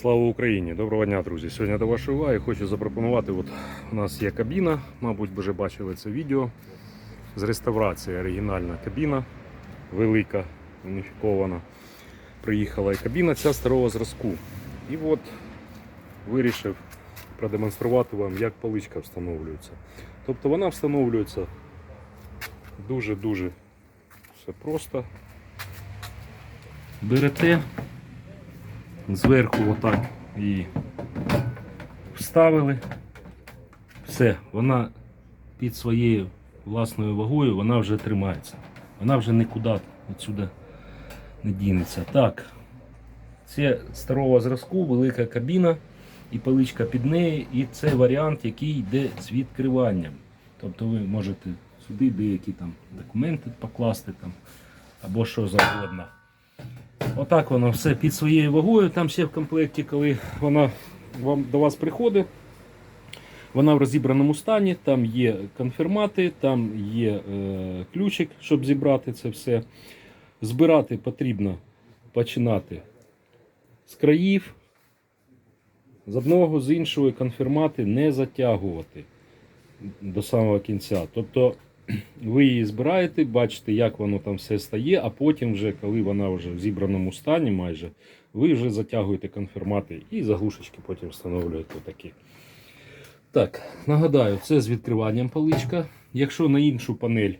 Слава Україні! Доброго дня, друзі! Сьогодні до вашої уваги хочу запропонувати. От у нас є кабіна, мабуть, ви вже бачили це відео. З реставрації оригінальна кабіна, велика, уніфікована. Приїхала і кабіна ця старого зразку. І от вирішив продемонструвати вам, як паличка встановлюється. Тобто вона встановлюється дуже-дуже все просто. Берете зверху отак її вставили. Все, вона під своєю власною вагою вона вже тримається. Вона вже нікуди відсюди не дінеться. Так, це старого зразку, велика кабіна і паличка під нею, і це варіант, який йде з відкриванням. Тобто ви можете сюди деякі там документи покласти там, або що завгодно. Отак воно все під своєю вагою. Там ще в комплекті, коли вона вам, до вас приходить, вона в розібраному стані, там є конфірмати, там є е, ключик, щоб зібрати це все. Збирати потрібно починати з країв, з одного, з іншого конфірмати не затягувати до самого кінця. Тобто ви її збираєте, бачите, як воно там все стає, а потім, вже, коли вона вже в зібраному стані майже, ви вже затягуєте конфірмати і заглушечки потім встановлюєте такі. Так, нагадаю, це з відкриванням паличка. Якщо на іншу панель,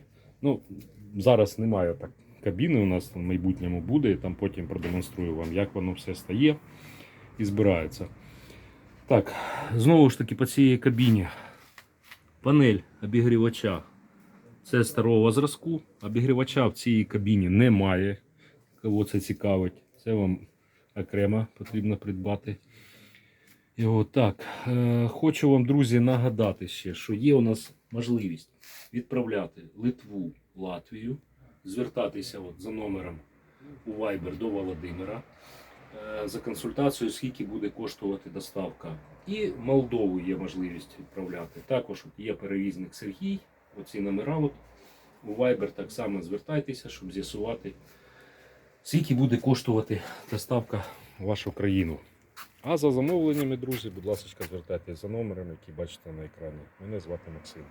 ну, зараз немає так кабіни, у нас в майбутньому буде, там потім продемонструю вам, як воно все стає і збирається. Так, знову ж таки по цій кабіні. Панель обігрівача. Це старого зразку. Обігрівача в цій кабіні немає. Кого це цікавить, це вам окремо потрібно придбати. Його так. Е, хочу вам, друзі, нагадати ще, що є у нас можливість відправляти Литву, Латвію, звертатися от за номером у Viber до Володимира е, за консультацією, скільки буде коштувати доставка. І Молдову є можливість відправляти. Також є перевізник Сергій. Оці номера от у Viber так само звертайтеся, щоб з'ясувати, скільки буде коштувати доставка в вашу країну. А за замовленнями, друзі, будь ласка, звертайтеся за номером, який бачите на екрані. Мене звати Максим.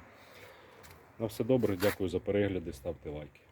На все добре, дякую за перегляди, ставте лайки.